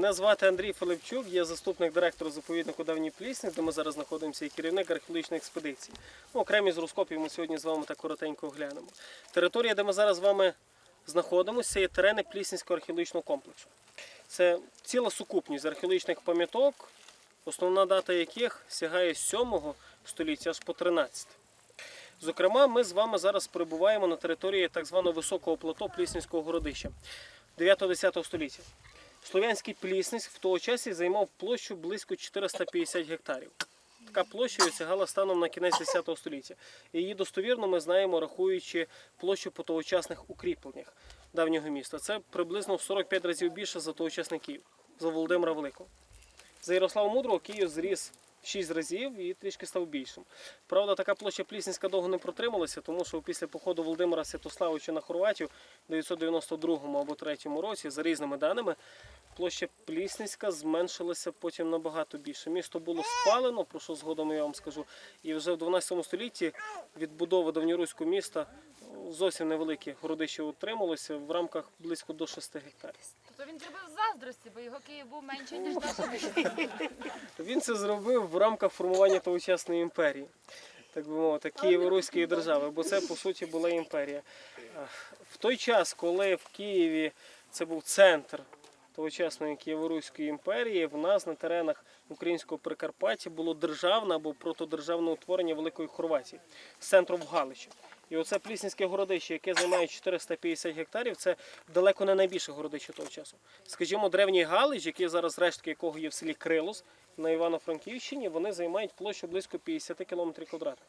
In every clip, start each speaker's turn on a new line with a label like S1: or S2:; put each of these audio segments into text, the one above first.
S1: Мене звати Андрій Филипчук, я заступник директора заповіднику Давній Плісник, де ми зараз знаходимося, і керівник археологічної експедиції. Ну, окремі з розкопів ми сьогодні з вами так коротенько оглянемо. Територія, де ми зараз з вами знаходимося, є терени Плісненського археологічного комплексу. Це ціла сукупність археологічних пам'яток, основна дата яких сягає з 7 століття аж по 13. Зокрема, ми з вами зараз перебуваємо на території так званого високого плато Плісненського городища 9-10 століття. Слов'янський Плісниць в того часі займав площу близько 450 гектарів. Така площа осягала станом на кінець 10 століття. Її достовірно ми знаємо, рахуючи площу по тогочасних укріпленнях давнього міста. Це приблизно в 45 разів більше за тогочасний Київ, за Володимира Великого. За Ярослава Мудрого Київ зріс 6 разів і трішки став більшим. Правда, така площа Плісненська довго не протрималася, тому що після походу Володимира Святославовича на Хорватію в 992 або 3 році, за різними даними, площа Плісненська зменшилася потім набагато більше. Місто було спалено, про що згодом я вам скажу. І вже в 12 столітті відбудова давньоруського міста зовсім невелике городище утрималося в рамках близько до 6 гектарів.
S2: Тобто він зробив заздрості, бо його Київ був менше, ніж наша
S1: Він це зробив в рамках формування тогочасної імперії, так би мовити, Києво-Руської держави, бо це по суті була імперія. В той час, коли в Києві це був центр тогочасної Києво-Руської імперії, в нас на теренах українського Прикарпаття було державне або протодержавне утворення Великої Хорватії з центром в Галичі. І оце Плісненське городище, яке займає 450 гектарів, це далеко не найбільше городище того часу. Скажімо, древній Галич, який зараз рештки якого є в селі Крилос на Івано-Франківщині, вони займають площу близько 50 км квадратних.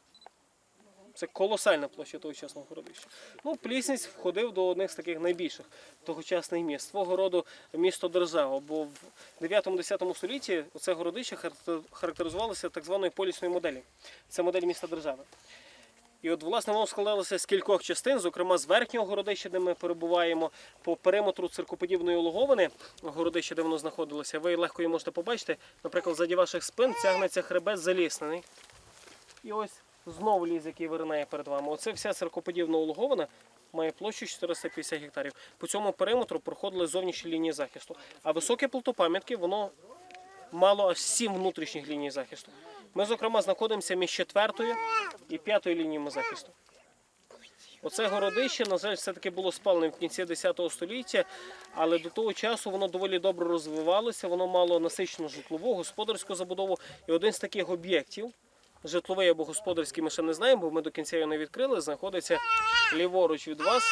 S1: Це колосальна площа тогочасного городища. Ну, Плісність входив до одних з таких найбільших тогочасних міст, свого роду місто держава. Бо в 9-10 столітті це городище характеризувалося так званою полісною моделлю. Це модель міста держави. І от, власне, воно складалося з кількох частин, зокрема з верхнього городища, де ми перебуваємо, по периметру циркоподібної логовини, городища, де воно знаходилося. Ви легко її можете побачити. Наприклад, ззаді ваших спин тягнеться хребет заліснений. І ось знову ліс, який виринає перед вами. Оце вся циркоподібна улоговина має площу 450 гектарів. По цьому периметру проходили зовнішні лінії захисту. А високе плато пам'ятки воно мало аж сім внутрішніх ліній захисту. Ми, зокрема, знаходимося між четвертою і п'ятою лініями захисту. Оце городище, на жаль, все-таки було спалене в кінці 10 століття, але до того часу воно доволі добре розвивалося, воно мало насичену житлову, господарську забудову. І один з таких об'єктів, житловий або господарський, ми ще не знаємо, бо ми до кінця його не відкрили, знаходиться ліворуч від вас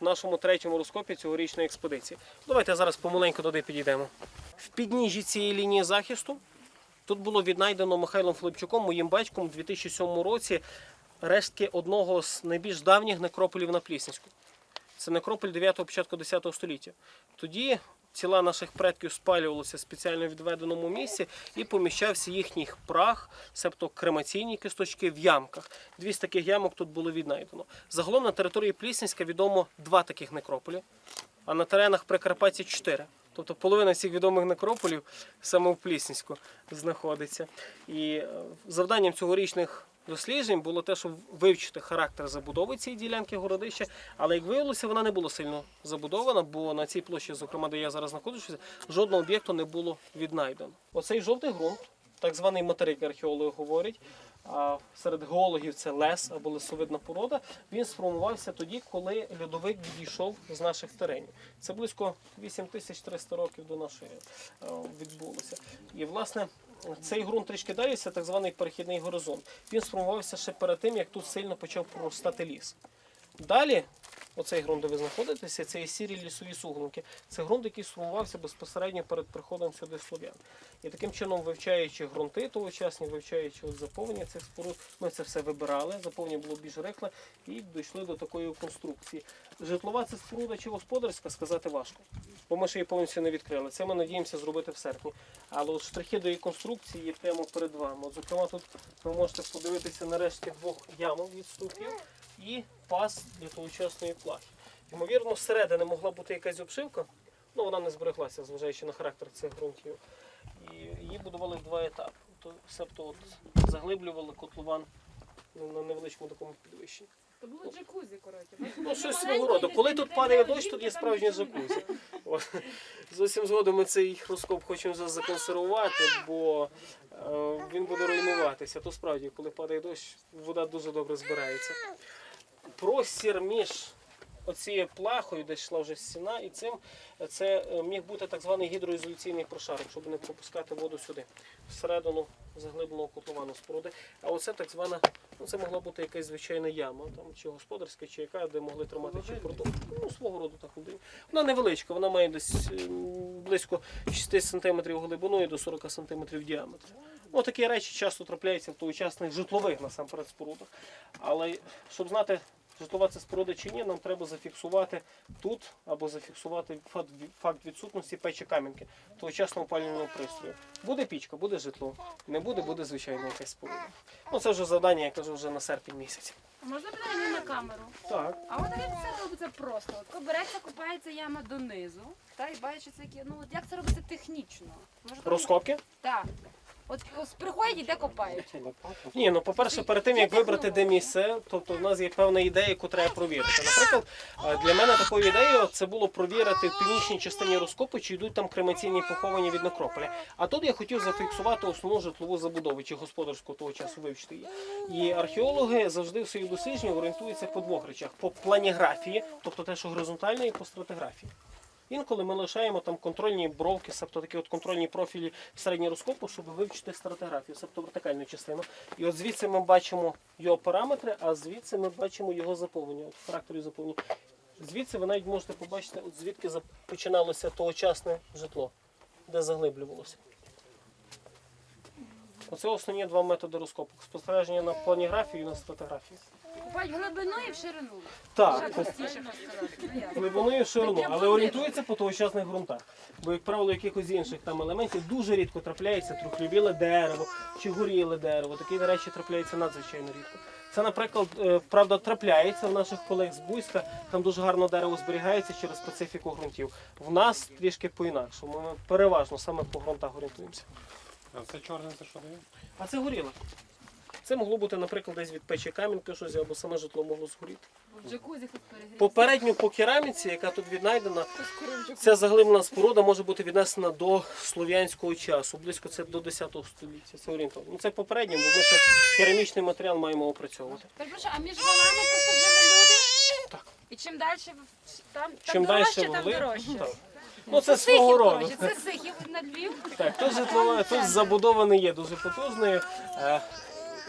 S1: в нашому третьому розкопі цьогорічної експедиції. Давайте зараз помаленьку туди підійдемо. В підніжжі цієї лінії захисту Тут було віднайдено Михайлом Филипчуком, моїм батьком, у 2007 році рештки одного з найбільш давніх некрополів на Плісненську. Це некрополь 9-го, початку 10 століття. Тоді тіла наших предків спалювалися в спеціально відведеному місці і поміщався їхній прах, себто кремаційні кисточки в ямках. Дві з таких ямок тут було віднайдено. Загалом на території Плісненська відомо два таких некрополі, а на теренах Прикарпаття чотири. Тобто половина всіх відомих некрополів саме в Плісненську знаходиться. І е, завданням цьогорічних досліджень було те, щоб вивчити характер забудови цієї ділянки городища. Але як виявилося, вона не була сильно забудована, бо на цій площі, зокрема, де я зараз знаходжуся, жодного об'єкту не було віднайдено. Оцей жовтий ґрунт, так званий материк, археологи говорять. Серед геологів це лес або лесовидна порода. Він сформувався тоді, коли льодовик відійшов з наших теренів. Це близько 8300 років до нашої е, відбулося. І власне цей ґрунт трішки далі це так званий перехідний горизонт. Він сформувався ще перед тим, як тут сильно почав проростати ліс. Далі, оцей ґрунт, де ви знаходитеся, це є сірі лісові суглинки. Це ґрунт, який сформувався безпосередньо перед приходом сюди слов'ян. І таким чином, вивчаючи ґрунти тогочасні, вивчаючи от заповнення цих споруд, ми це все вибирали, заповнення було більш рихле і дійшли до такої конструкції. Житлова це споруда чи господарська, сказати важко, бо ми ще її повністю не відкрили. Це ми надіємося зробити в серпні. Але от штрихи до її конструкції є прямо перед вами. От, зокрема, тут ви можете подивитися на рештки двох ямок відступів і пас для тогочасної плахи. Ймовірно, зсередини могла бути якась обшивка, ну вона не збереглася, зважаючи на характер цих ґрунтів. І її будували в два етапи. То, себто от, заглиблювали котлован на невеличкому такому підвищенні.
S2: То було джакузі, коротше.
S1: Ну, щось свого роду. Коли тут падає дощ, тут є справжнє джакузі. Зовсім згодом ми цей розкоп хочемо законсервувати, бо е, він буде руйнуватися. То справді, коли падає дощ, вода дуже добре збирається. Простір між оцією плахою, де йшла вже стіна, і цим це е, міг бути так званий гідроізоляційний прошарок, щоб не пропускати воду сюди, всередину заглибленого котловану споруди. А оце так звана, ну це могла бути якась звичайна яма, там чи господарська, чи яка, де могли тримати чи продукт. Ну, свого роду так один. Вона невеличка, вона має десь ем, близько 6 см глибиною до 40 см діаметр. Ну, такі речі часто трапляються в тогочасних житлових насамперед спорудах. Але щоб знати, житлова це споруда чи ні, нам треба зафіксувати тут або зафіксувати факт, відсутності печі камінки тогочасного опалювального пристрою. Буде пічка, буде житло. Не буде, буде звичайно якась споруда. Ну це вже завдання, я кажу, вже на серпень місяць.
S2: Можна питання на камеру?
S1: Так.
S2: А от як це робиться просто? От береться, копається яма донизу, та і бачиться, які. Ну от як це робиться технічно? Може,
S1: Розкопки?
S2: Так. От приходять і де копають.
S1: Ні, ну по-перше, перед тим як вибрати де місце, тобто в нас є певна ідея, яку треба провірити. Наприклад, е, для мене такою ідеєю це було провірити в північній частині розкопу, чи йдуть там кремаційні поховані від некрополя. А тут я хотів зафіксувати основну житлову забудову чи господарську того часу вивчити її. І археологи завжди в своїх дослідженнях орієнтуються по двох речах: по планіграфії, тобто те, що горизонтально, і по стратиграфії. Інколи ми лишаємо там контрольні бровки, тобто такі от контрольні профілі в розкопу, щоб вивчити стратиграфію, тобто вертикальну частину. І от звідси ми бачимо його параметри, а звідси ми бачимо його заповнення, от характері заповнення. Звідси ви навіть можете побачити, от звідки починалося тогочасне житло, де заглиблювалося. Оце основні два методи розкопу. Спостереження на планіграфію і на стратиграфію.
S2: Копають в і в ширину.
S1: Так,
S2: Ще простіше
S1: глибиною ширину, але орієнтується по тогочасних ґрунтах. Бо, як правило, якихось інших там елементів дуже рідко трапляється трухлювіле дерево чи горіле дерево. Такі речі трапляються надзвичайно рідко. Це, наприклад, е, правда, трапляється в наших колег з Буйська. Там дуже гарно дерево зберігається через специфіку ґрунтів. В нас трішки по-інакшому. Ми переважно саме по ґрунтах орієнтуємося.
S3: А це чорне, це що дає?
S1: А це горіло. Це могло бути, наприклад, десь від печі камінки щось, або саме житло могло згоріти.
S2: В джакузі.
S1: Попередньо по кераміці, яка тут віднайдена, ця заглиблена споруда може бути віднесена до слов'янського часу, близько це до 10 століття. Це орієнтовно. Ну це попередньо, бо ми ще керамічний матеріал маємо опрацьовувати.
S2: Перепрошую, а між валами просто жили люди?
S1: Так.
S2: І чим далі там, там
S1: Чим далі
S2: дорожче, там дорожче.
S1: так. Ну це свого роду.
S2: коротше, це Сихів на Львів.
S1: Так, тут житлове, тут забудова не є дуже потужною. Е,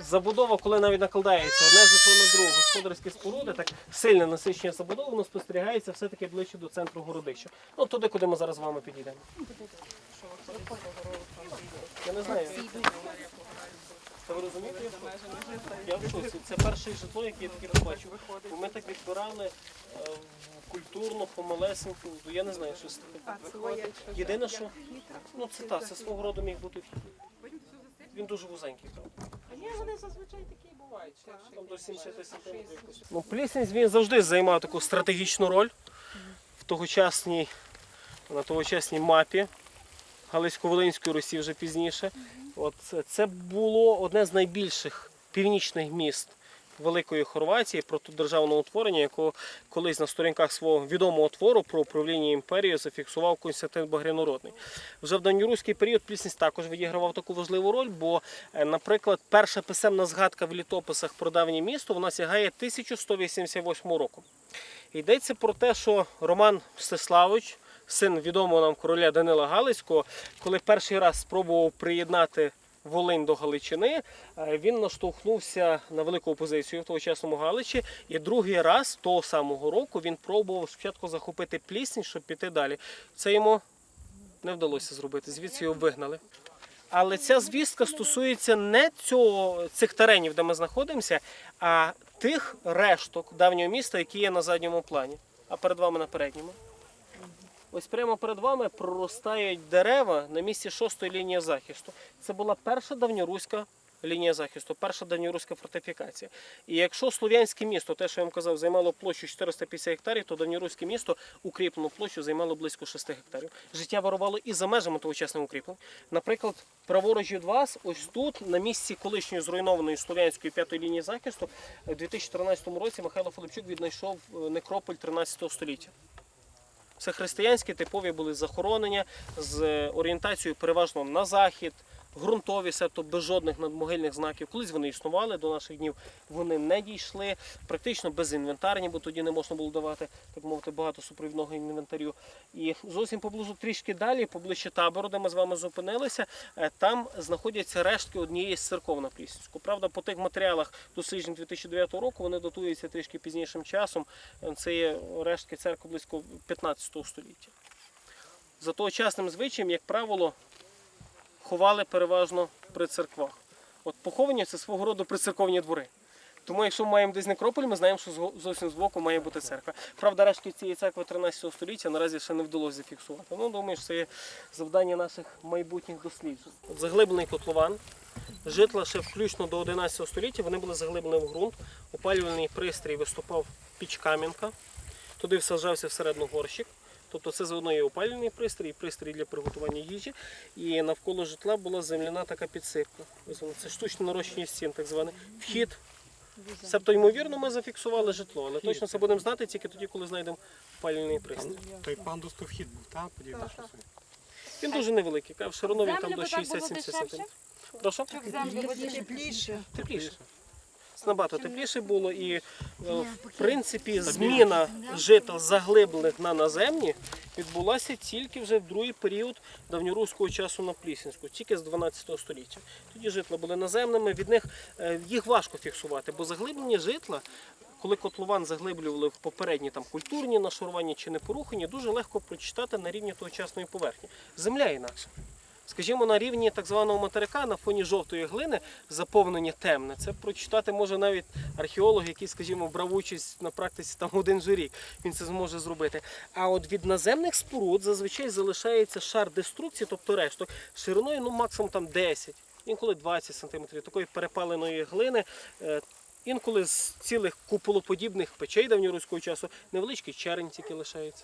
S1: Забудова, коли навіть накладається одне житло на друге, господарські споруди, так сильне насичення забудови, воно спостерігається все-таки ближче до центру городища. Ну туди, куди ми зараз з вами підійдемо. Я не знаю. Та ви розумієте? Я в шоці. Це перше житло, яке я таке побачив. Бо Ми так відбирали е, культурно, помалесеньку, ну, я не знаю, щось таке. Єдине, що ну це так, це свого роду міг бути вхід. Він дуже вузенький. правда.
S4: Ні, вони зазвичай такі бувають.
S1: Там до 70 сантиметрів. Ну, Плісень він завжди займав таку стратегічну роль в тогочасній, на тогочасній мапі Галицько-Волинської Русі вже пізніше. От це- це було одне з найбільших північних міст Великої Хорватії протидержавного утворення, якого колись на сторінках свого відомого твору про управління імперією зафіксував Константин Багрянородний. Вже в давньоруський період Плісність також відігравав таку важливу роль, бо, е, наприклад, перша писемна згадка в літописах про давнє місто вона сягає 1188 року. Йдеться про те, що Роман Мстиславович, син відомого нам короля Данила Галицького, коли перший раз спробував приєднати Волинь до Галичини, е, він наштовхнувся на велику опозицію в тогочасному Галичі. І другий раз того самого року він пробував спочатку захопити Плісень, щоб піти далі. Це йому не вдалося зробити. Звідси його вигнали. Але ця звістка стосується не цього, цих теренів, де ми знаходимося, а тих решток давнього міста, які є на задньому плані, а перед вами на передньому. Ось прямо перед вами проростають дерева на місці шостої лінії захисту. Це була перша давньоруська лінія захисту, перша давньоруська фортифікація. І якщо слов'янське місто, те, що я вам казав, займало площу 450 гектарів, то давньоруське місто укріплену площу займало близько 6 гектарів. Життя вирувало і за межами тогочасних укріплень. Наприклад, праворуч від вас, ось тут, на місці колишньої зруйнованої слов'янської п'ятої лінії захисту, у 2014 році Михайло Филипчук віднайшов е, некрополь 13 століття. Це християнські типові були захоронення з орієнтацією переважно на захід, ґрунтові, себто без жодних надмогильних знаків. Колись вони існували до наших днів, вони не дійшли, практично безінвентарні, бо тоді не можна було давати, так мовити, багато супровідного інвентарю. І зовсім поблизу трішки далі, поближче табору, де ми з вами зупинилися, е, там знаходяться рештки однієї з церков на Плісненську. Правда, по тих матеріалах досліджень 2009 року вони датуються трішки пізнішим часом. Е, Це є рештки церкви близько 15 століття. За тогочасним звичаєм, як правило, ховали переважно при церквах. От поховані це свого роду прицерковні двори. Тому якщо ми маємо десь некрополь, ми знаємо, що зовсім збоку має бути церква. Правда, рештки цієї церкви 13 століття наразі ще не вдалося зафіксувати. Ну, думаю, що це є завдання наших майбутніх досліджень. Заглиблений котлован. Житла ще включно до 11 століття, вони були заглиблені в ґрунт. Опалювальний пристрій виступав піч кам'янка. Туди всаджався всередину горщик. Тобто це заодно є опалювальний пристрій, пристрій для приготування їжі. І навколо житла була земляна така підсипка. Це штучне нарощення стін, так званий вхід. Себто, ймовірно, ми зафіксували житло, але точно це будемо знати тільки тоді, коли знайдемо опалювальний пристрій.
S3: Той пандус то вхід був, так? Подібно щось.
S1: Він дуже невеликий, каже, в ширину він там до
S2: би так було
S1: 60-70
S2: дешевше?
S1: см. Прошу?
S4: Тепліше.
S1: Тепліше. Набагато тепліше було і е, в принципі зміна жител заглиблених на наземні відбулася тільки вже в другий період давньоруського часу на Плісінську, тільки з 12 століття. Тоді житла були наземними, від них е, їх важко фіксувати, бо заглиблені житла. Коли котлован заглиблювали в попередні там культурні нашарування чи непорухані, дуже легко прочитати на рівні тогочасної поверхні. Земля інакша. Скажімо, на рівні так званого материка на фоні жовтої глини заповнення темне. Це прочитати може навіть археолог, який, скажімо, брав участь на практиці там один же рік. Він це зможе зробити. А от від наземних споруд зазвичай залишається шар деструкції, тобто решток, шириною ну, максимум там 10, інколи 20 см такої перепаленої глини. Е, Інколи з цілих куполоподібних печей давньоруського часу невеличкий черень тільки лишається.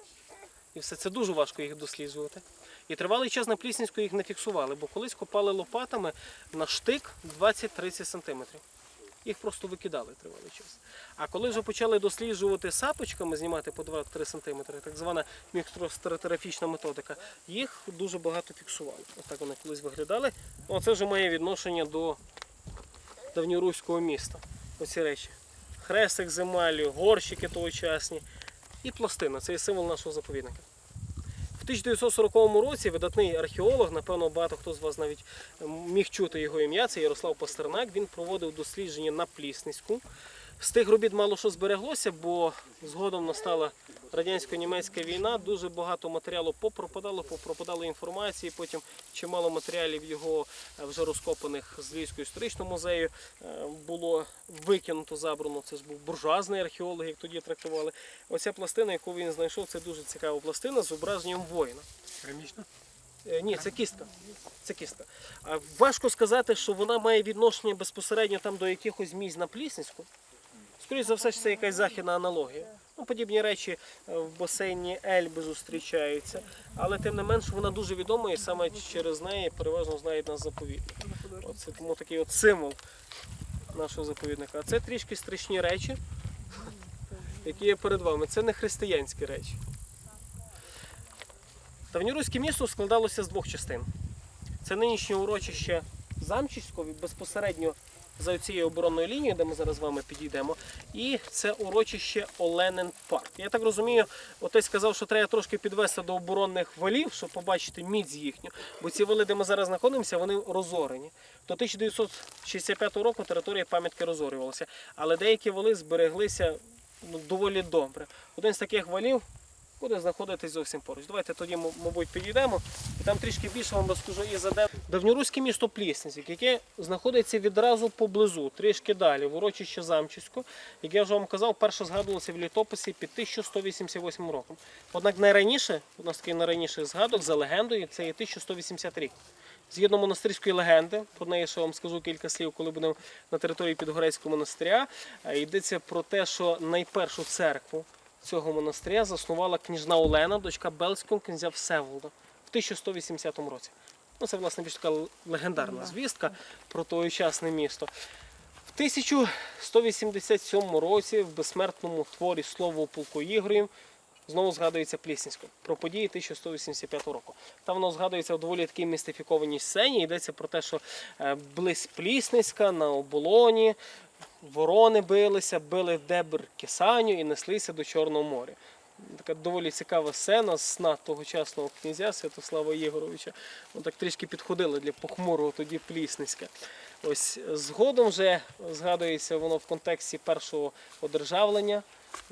S1: І все це дуже важко їх досліджувати. І тривалий час на Пліснівську їх не фіксували, бо колись копали лопатами на штик 20-30 см. Їх просто викидали тривалий час. А коли вже почали досліджувати сапочками, знімати по 2-3 см, так звана мікростратиграфічна методика, їх дуже багато фіксували. Отак вони колись виглядали. Оце вже має відношення до давньоруського міста. Оці речі. Хрестик з емаллю, горщики тогочасні і пластина. Це є символ нашого заповідника. В 1940 році видатний археолог, напевно, багато хто з вас навіть міг чути його ім'я, це Ярослав Пастернак. Він проводив дослідження на Плісницьку. З тих робіт мало що збереглося, бо згодом настала радянсько-німецька війна. Дуже багато матеріалу попропадало, попропадало інформації. Потім чимало матеріалів його е, вже розкопаних з Львівського історичного музею е, було викинуто, забрано. Це ж був буржуазний археолог, як тоді трактували. Оця пластина, яку він знайшов, це дуже цікава пластина з зображенням воїна.
S3: Керамічна?
S1: Е, Ні, це кістка. Це кістка. Важко сказати, що вона має відношення безпосередньо там до якихось місць на Плісницьку. Скоріше за все, це якась західна аналогія. Ну, подібні речі е, в басейні Ельби зустрічаються. Але тим не менш вона дуже відома і саме через неї переважно знають нас заповідник. Оце тому такий от символ нашого заповідника. А це трішки страшні речі, які є перед вами. Це не християнські речі. Давньоруське місто складалося з двох частин. Це нинішнє урочище Замчисько, безпосередньо за цією оборонною лінією, де ми зараз з вами підійдемо. І це урочище Оленен Парк. Я так розумію, отець сказав, що треба трошки підвести до оборонних валів, щоб побачити міць їхню. Бо ці вали, де ми зараз знаходимося, вони розорені. До 1965 року територія пам'ятки розорювалася, але деякі вали збереглися ну, доволі добре. Один з таких валів буде знаходитись зовсім поруч. Давайте тоді, мабуть, підійдемо і там трішки більше вам розкажу і за. Давньоруське місто Плісненськ, яке знаходиться відразу поблизу, трішки далі, в урочище Замчисько, яке я вже вам казав, перше згадувалося в літописі під 1188 роком. Однак найраніше, у нас такий найраніший згадок за легендою, це є 1180 рік. Згідно монастирської легенди, про неї ще вам скажу кілька слів, коли будемо на території Підгорецького монастиря. е, Йдеться про те, що найпершу церкву цього монастиря заснувала княжна Олена, дочка Бельського князя Всеволода в 1180 році. Ну, це, власне, більш така легендарна звістка про тогочасне місто. В 1187 році в безсмертному творі Слово у полку Ігорів знову згадується Плісненсько про події 1185 року. Там воно згадується в доволі такій містифікованій сцені. Йдеться про те, що е, близь Плісненська на оболоні ворони билися, били в дебр Кисаню і неслися до Чорного моря. Така доволі цікава сцена з сна тогочасного князя Святослава Єгоровича. Вони так трішки підходили для похмурого тоді Плісницька. Ось згодом вже згадується воно в контексті першого одержавлення.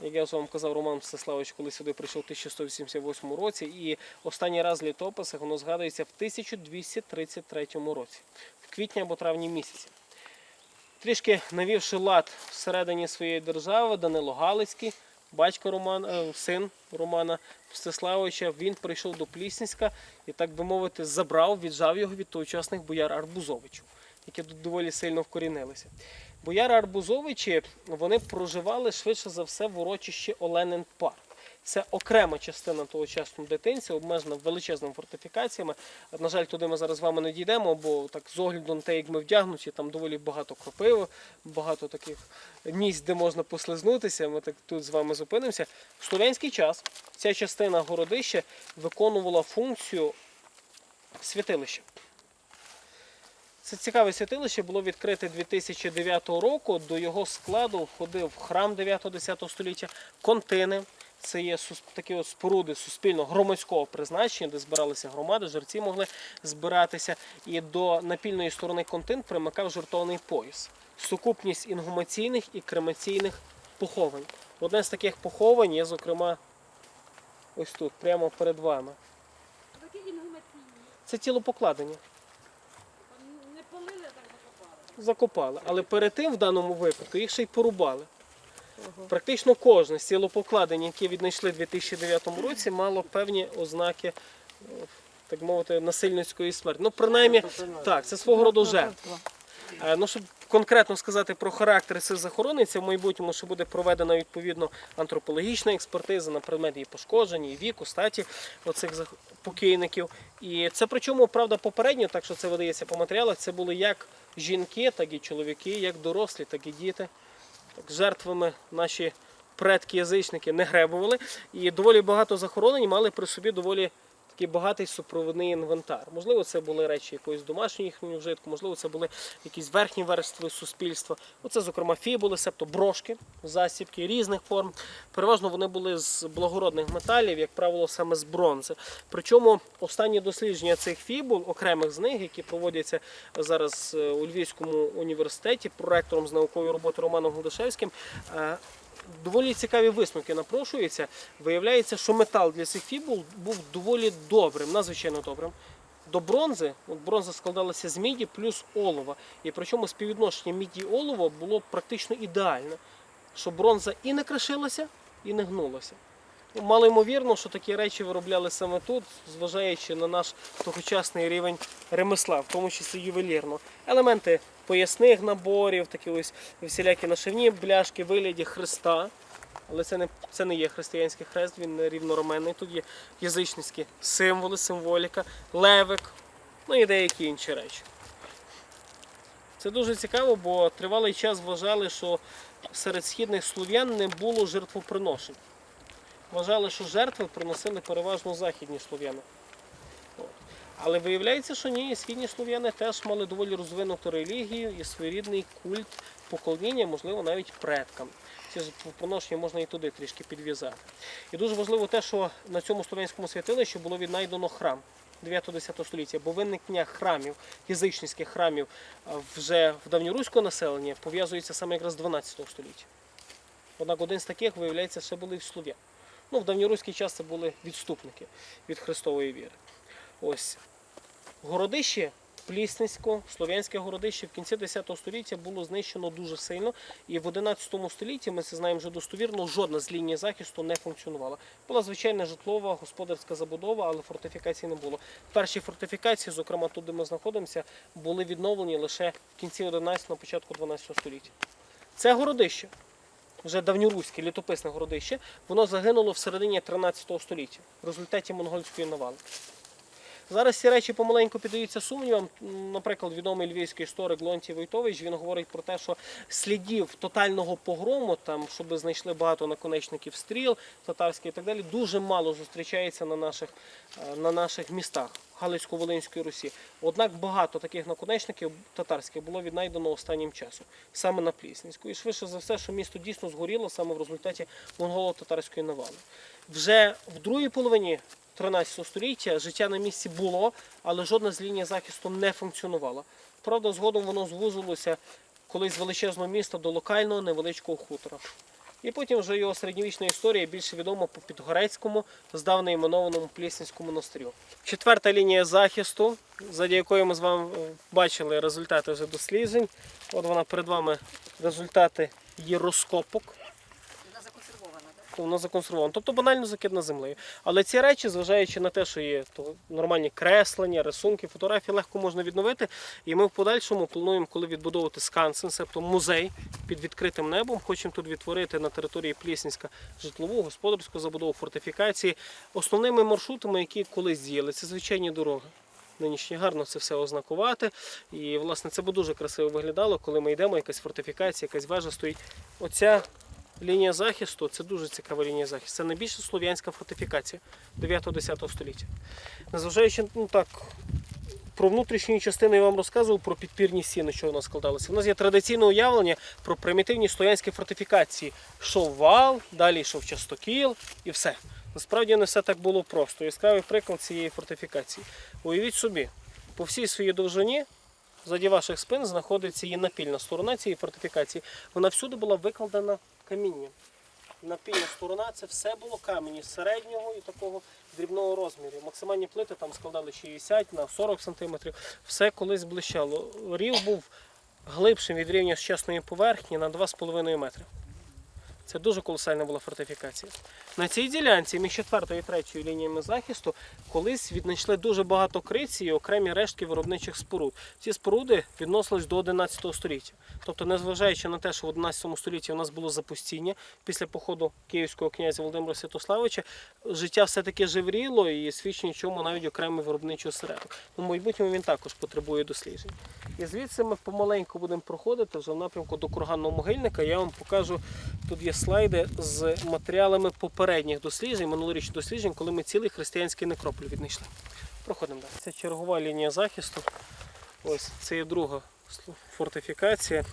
S1: Як я вже вам казав, Роман Мстиславович, коли сюди прийшов у 1188 році, і останній раз в літописах воно згадується в 1233 році, в квітні або травні місяці. Трішки навівши лад всередині своєї держави, Данило Галицький, батько Роман, е, син Романа Мстиславовича, він прийшов до Плісницька і, так би мовити, забрав, віджав його від тогочасних бояр Арбузовичів, які тут доволі сильно вкорінилися. Бояри Арбузовичі вони проживали швидше за все в урочищі Оленин Парк. Це окрема частина тогочасного дитинця, обмежена величезними фортифікаціями. На жаль, туди ми зараз з вами не дійдемо, бо так з огляду на те, як ми вдягнуті, там доволі багато кропиви, багато таких місць, де можна послизнутися. Ми так тут з вами зупинимося. В слов'янський час ця частина городища виконувала функцію святилища. Це цікаве святилище було відкрите 2009 року. До його складу входив храм 9-10 століття, контини. Це є такі от споруди суспільно громадського призначення, де збиралися громади, жерці могли збиратися. І до напільної сторони контин примикав жертовний пояс. Сукупність інгумаційних і кремаційних поховань. Одне з таких поховань є, зокрема, ось тут, прямо перед вами. Це тіло покладення.
S2: Не полили, так закопали.
S1: закопали. Але перед тим, в даному випадку, їх ще й порубали. Практично кожне з цілопокладень, яке віднайшли у 2009 році, мало певні ознаки, е, так мовити, насильницької смерті. Ну, принаймні, так, це свого роду жертва. Е, Ну, щоб конкретно сказати про характер цих захоронень, це в майбутньому ще буде проведена відповідно антропологічна експертиза на предмет її пошкодження, і віку, статі оцих покійників. І це причому, правда, попередньо, так що це видається по матеріалах, це були як жінки, так і чоловіки, як дорослі, так і діти. Жертвами наші предки-язичники не гребували. І доволі багато захоронень мали при собі доволі такий багатий супровідний інвентар. Можливо, це були речі якоїсь домашньої їхньої вжитку, можливо, це були якісь верхні верстви суспільства. Оце, зокрема, фібули, себто брошки, засібки різних форм. Переважно вони були з благородних металів, як правило, саме з бронзи. Причому останні дослідження цих фібул, окремих з них, які проводяться зараз е, у Львівському університеті, проректором з наукової роботи Романом Гладишевським, е, доволі цікаві висновки напрошуються. Виявляється, що метал для цих фібул був доволі добрим, надзвичайно добрим. До бронзи, от бронза складалася з міді плюс олова. І причому співвідношення міді і олова було практично ідеальне, що бронза і не крашилася, і не гнулася. Ну, Мало ймовірно, що такі речі виробляли саме тут, зважаючи на наш тогочасний рівень ремесла, в тому числі ювелірно. Елементи поясних наборів, такі ось всілякі нашивні бляшки, вигляді хреста. Але це не, це не є християнський хрест, він не рівнороменний. Тут є язичницькі символи, символіка, левик, ну і деякі інші речі. Це дуже цікаво, бо тривалий час вважали, що серед східних слов'ян не було жертвоприношень. Вважали, що жертви приносили переважно західні слов'яни. Але виявляється, що ні, і східні слов'яни теж мали доволі розвинуту релігію і своєрідний культ поклоніння, можливо, навіть предкам. Ці ж поношення можна і туди трішки підв'язати. І дуже важливо те, що на цьому слов'янському святилищі було віднайдено храм 9-10 століття, бо виникнення храмів, язичницьких храмів вже в давньоруського населення пов'язується саме якраз з 12 століття. Однак один з таких, виявляється, ще були в слов'ян. Ну, в давньоруський час це були відступники від Христової віри. Ось городище Плісницько, Слов'янське городище в кінці 10 століття було знищено дуже сильно. І в 11 столітті, ми це знаємо вже достовірно, жодна з ліній захисту не функціонувала. Була звичайна житлова, господарська забудова, але фортифікацій не було. Перші фортифікації, зокрема тут, де ми знаходимося, були відновлені лише в кінці 11 на початку 12 століття. Це городище, вже давньоруське літописне городище, воно загинуло в середині 13 століття в результаті монгольської навали. Зараз ці речі помаленьку піддаються сумнівам. Наприклад, відомий львівський історик Леонтій Войтович він говорить про те, що слідів тотального погрому, там, щоб знайшли багато наконечників стріл, татарських і так далі, дуже мало зустрічається на наших, е, на наших містах Галицько-Волинської Русі. Однак багато таких наконечників татарських було віднайдено останнім часом, саме на Плісненську. І швидше за все, що місто дійсно згоріло саме в результаті монголо-татарської навали. Вже в другій половині 13 століття життя на місці було, але жодна з ліній захисту не функціонувала. Правда, згодом воно звузилося колись з величезного міста до локального невеличкого хутора. І потім вже його середньовічна історія більше відома по Підгорецькому, здавна іменованому Плісненському монастирю. Четверта лінія захисту, заді якої ми з вами е, бачили результати вже досліджень. От вона перед вами результати її розкопок.
S2: Вона законсервована, так?
S1: то воно законсервовано. Тобто банально закидна землею. Але ці речі, зважаючи на те, що є то нормальні креслення, рисунки, фотографії, легко можна відновити. І ми в подальшому плануємо, коли відбудовувати скансен, тобто музей під відкритим небом. Хочемо тут відтворити на території Плісненська житлову, господарську забудову, фортифікації. Основними маршрутами, які колись діяли, це звичайні дороги. Нинішні гарно це все ознакувати. І, власне, це би дуже красиво виглядало, коли ми йдемо, якась фортифікація, якась вежа стоїть. Оця Лінія захисту це дуже цікава лінія захисту. Це найбільша слов'янська фортифікація 9-10 століття. Незважаючи ну, так, про внутрішню частину я вам розказував про підпірні стіни, що у нас складалося. У нас є традиційне уявлення про примітивні слов'янські фортифікації. Йшов вал, далі йшов частокіл і все. Насправді не все так було просто. Яскравий приклад цієї фортифікації. Уявіть собі, по всій своїй довжині Заді ваших спин знаходиться її напільна сторона цієї фортифікації. Вона всюди була викладена камінням. Напільна сторона це все було камені середнього і такого дрібного розміру. Максимальні плити там складали 60 на 40 см. Все колись блищало. Рів був глибшим від рівня сучасної поверхні на 2,5 метри. Це дуже колосальна була фортифікація. На цій ділянці між 4 і 3 лініями захисту колись віднайшли дуже багато криці і окремі рештки виробничих споруд. Ці споруди відносились до 11 століття. Тобто, незважаючи на те, що в 11 столітті у нас було запустіння після походу київського князя Володимира Святославича, життя все-таки живріло і свідчить чому навіть окремий виробничий осередок. У майбутньому він також потребує досліджень. І звідси ми помаленьку будемо проходити вже в напрямку до курганного могильника. Я вам покажу, тут є слайди з матеріалами попередніх досліджень, минулорічних досліджень, коли ми цілий християнський некрополь віднайшли. Проходимо далі. Це чергова лінія захисту. Ось це є друга фортифікація.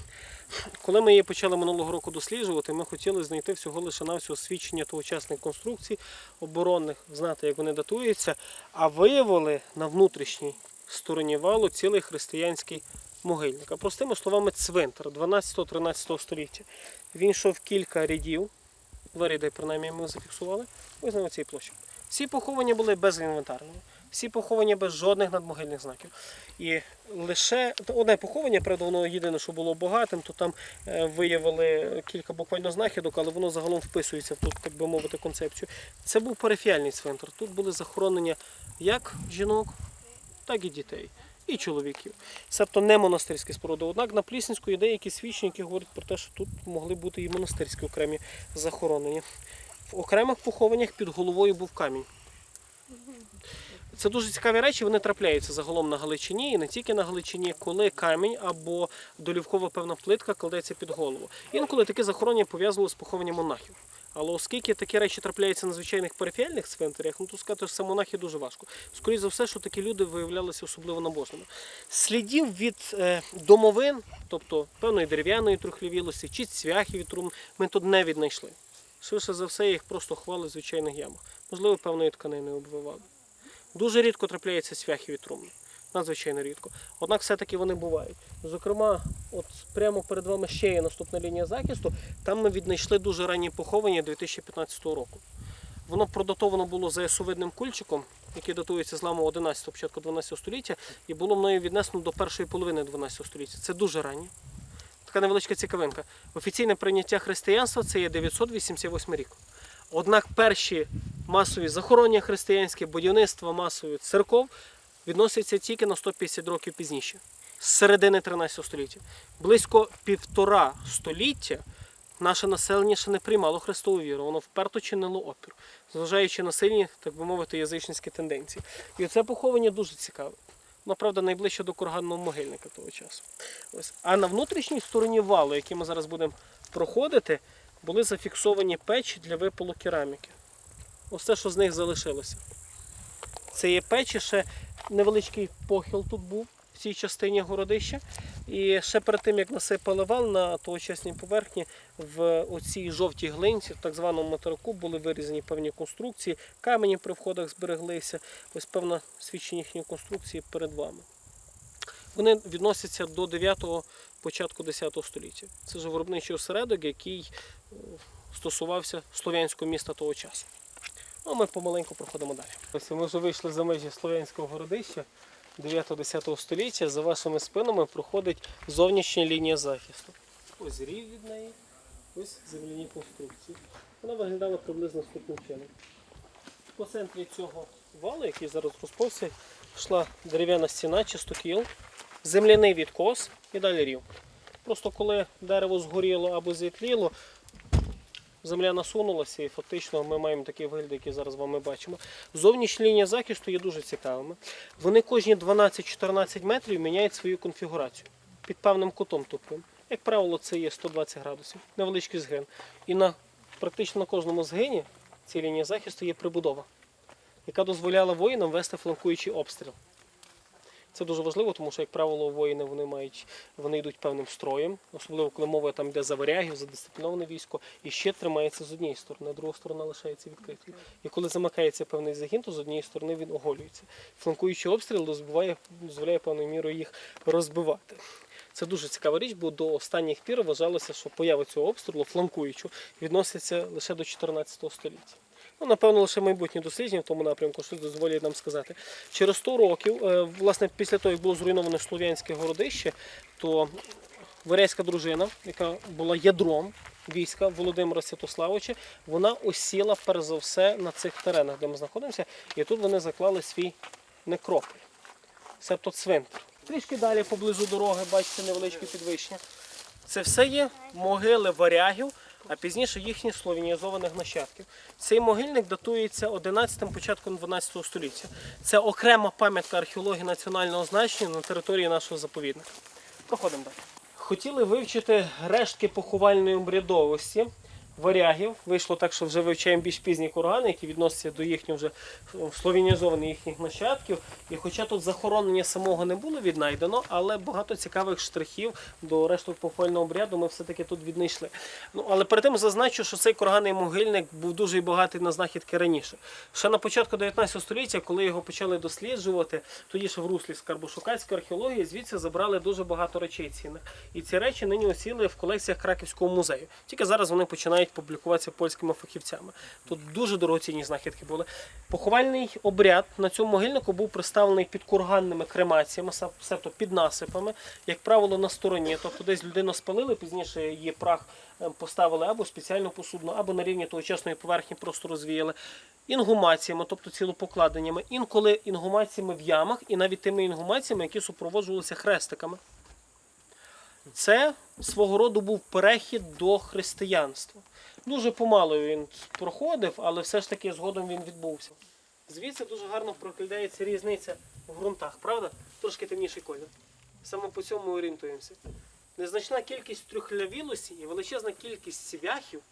S1: Коли ми її почали минулого року досліджувати, ми хотіли знайти всього лише навсього свідчення тогочасних конструкцій оборонних, знати, як вони датуються, а виявили на внутрішній стороні валу цілий християнський могильник. А простими словами, цвинтар 12-13 століття. Він йшов кілька рядів, два ряди, принаймні, ми зафіксували, ось на цій площі. Всі поховані були безінвентарними, всі поховані без жодних надмогильних знаків. І лише одне поховання, правда, воно єдине, що було багатим, то там е, виявили кілька буквально знахідок, але воно загалом вписується в тут, так би мовити, концепцію. Це був парафіальний цвинтар. Тут були захоронення як жінок, так і дітей. І чоловіків. Себто не монастирські споруди. Однак на Плісненську є деякі свідчення, які говорять про те, що тут могли бути і монастирські окремі захоронення. Окремих похованнях під головою був камінь. Це дуже цікаві речі, вони трапляються загалом на Галичині і не тільки на Галичині, коли камінь або долівкова певна плитка кладеться під голову. Інколи таке захоронення пов'язувало з похованням монахів. Але оскільки такі речі трапляються на звичайних периферіальних цвинтарях, ну то сказати, що це монахи дуже важко. Скоріше за все, що такі люди виявлялися особливо набожними. Слідів від е, домовин, тобто певної дерев'яної трухлівілості чи цвяхів від трум, ми тут не віднайшли. Швидше за все, їх просто ховали в звичайних ямах. Можливо, певною тканиною обвивали. Дуже рідко трапляються цвяхи від. Надзвичайно рідко. Однак все-таки вони бувають. Зокрема, от прямо перед вами ще є наступна лінія захисту. Там ми віднайшли дуже ранні поховання 2015 року. Воно продатовано було ЗСУ-видним кульчиком, який датується зламу 11 початку 12 століття, і було мною віднесено до першої половини 12 століття. Це дуже раннє. Така невеличка цікавинка. Офіційне прийняття християнства це є 988 рік. Однак перші масові захоронення християнське, будівництво масових церков відносяться тільки на 150 років пізніше, з середини 13 століття. Близько півтора століття наше населення ще не приймало Христову віру, воно вперто чинило опір, зважаючи на сильні, так би мовити, язичницькі тенденції. І це поховання дуже цікаве. Воно, правда, найближче до курганного могильника того часу. Ось. А на внутрішній стороні валу, який ми зараз будемо проходити, були зафіксовані печі для випалу кераміки. Ось те, що з них залишилося. Це є печі, ще невеличкий похил тут був цій частині городища. І ще перед тим, як насипали вал на тогочасній поверхні, в оцій жовтій глинці, в так званому материку, були вирізані певні конструкції, камені при входах збереглися. Ось певне свідчення їхньої конструкції перед вами. Вони відносяться до 9-го, початку 10 століття. Це ж виробничий осередок, який е, стосувався слов'янського міста того часу. Ну, ми помаленьку проходимо далі. Ось ми вже вийшли за межі слов'янського городища 9-10 століття. За вашими спинами проходить зовнішня лінія захисту. Ось рів від неї, ось земляні конструкції. Вона виглядала приблизно наступним чином. По центрі цього валу, який зараз розповся, йшла дерев'яна стіна, чистокіл, земляний відкос і далі рів. Просто коли дерево згоріло або зітліло, земля насунулася і фактично ми маємо такий вигляд, який зараз вами бачимо. Зовнішня лінія захисту є дуже цікавими. Вони кожні 12-14 метрів міняють свою конфігурацію під певним кутом тупим. Як правило, це є 120 градусів, невеличкий згин. І на практично на кожному згині цієї лінії захисту є прибудова, яка дозволяла воїнам вести фланкуючий обстріл. Це дуже важливо, тому що, як правило, воїни вони мають, вони йдуть певним строєм, особливо коли мова там йде за варягів, за дисципліноване військо, і ще тримається з однієї сторони, а друга сторона лишається відкритою. І коли замикається певний загін, то з однієї сторони він оголюється. Фланкуючий обстріл дозволяє, дозволяє певною мірою їх розбивати. Це дуже цікава річ, бо до останніх пір вважалося, що поява цього обстрілу фланкуючого відноситься лише до 14 століття. Ну, напевно, лише майбутні дослідження в тому напрямку, що дозволять нам сказати. Через 100 років, е, власне, після того, як було зруйноване Слов'янське городище, то варязька дружина, яка була ядром війська Володимира Святославовича, вона осіла перш за все на цих теренах, де ми знаходимося, і тут вони заклали свій некрополь, себто цвинтар. Трішки далі поблизу дороги, бачите, невеличке підвищення. Це все є могили варягів, а пізніше їхніх словінізованих нащадків. Цей могильник датується 11 початком 12 століття. Це окрема пам'ятка археології національного значення на території нашого заповідника. Проходимо далі. Хотіли вивчити рештки поховальної обрядовості варягів. Вийшло так, що вже вивчаємо більш пізні кургани, які відносяться до їхнього вже словінізованих їхніх нащадків. І хоча тут захоронення самого не було віднайдено, але багато цікавих штрихів до решток поховального обряду ми все-таки тут віднайшли. Ну, але перед тим зазначу, що цей курганний могильник був дуже багатий на знахідки раніше. Ще на початку 19 століття, коли його почали досліджувати, тоді ще в руслі скарбошукацької археології, звідси забрали дуже багато речей цінних. І ці речі нині осіли в колекціях Краківського музею. Тільки зараз вони починають публікуватися польськими фахівцями. Тут дуже дорогоцінні знахідки були. Поховальний обряд на цьому могильнику був представлений під курганними кремаціями, себто під насипами, як правило, на стороні. Тобто десь людину спалили, пізніше її прах е, поставили або в спеціальну посудну, або на рівні тогочасної поверхні просто розвіяли. Інгумаціями, тобто цілопокладеннями, інколи інгумаціями в ямах, і навіть тими інгумаціями, які супроводжувалися хрестиками. Це свого роду був перехід до християнства. Дуже помало він проходив, але все ж таки згодом він відбувся. Звідси дуже гарно проглядається різниця в ґрунтах, правда? Трошки темніший колір. Саме по цьому орієнтуємося. Незначна кількість трьохлявілості і величезна кількість цвяхів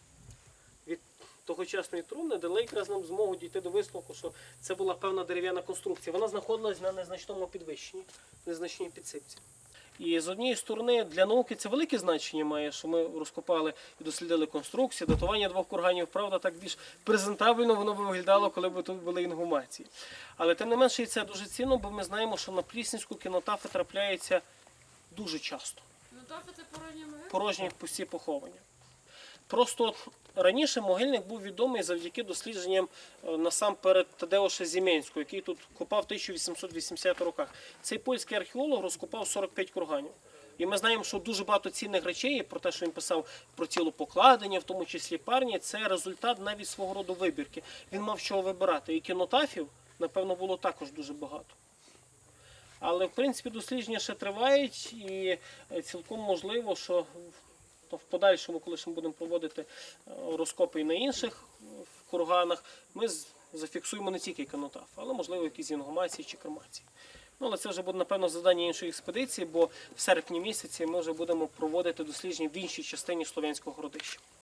S1: від тогочасної трумни дали якраз нам змогу дійти до висновку, що це була певна дерев'яна конструкція. Вона знаходилась на незначному підвищенні, незначній підсипці. І з однієї сторони для науки це велике значення має, що ми розкопали і дослідили конструкцію, датування двох курганів. Правда, так більш презентабельно воно би виглядало, коли б тут були інгумації. Але тим не менше і це дуже цінно, бо ми знаємо, що на Пліснівську кінотафи трапляються дуже часто
S2: Кінотафи це порожні могили?
S1: порожні пусті поховання. Просто раніше могильник був відомий завдяки дослідженням е, насамперед Тадеуша Зіменського, який тут копав в 1880 роках. Цей польський археолог розкопав 45 курганів. І ми знаємо, що дуже багато цінних речей про те, що він писав про тілопокладення, в тому числі парні, це результат навіть свого роду вибірки. Він мав чого вибирати. І кінотафів, напевно, було також дуже багато. Але в принципі дослідження ще тривають, і е, цілком можливо, що в- в подальшому, коли ми будемо проводити е, розкопи і на інших е, курганах, ми зафіксуємо не тільки канотаф, але можливо якісь інгумації чи кремації. Ну, але це вже буде, напевно, завдання іншої експедиції, бо в серпні місяці ми вже будемо проводити дослідження в іншій частині Слов'янського городища.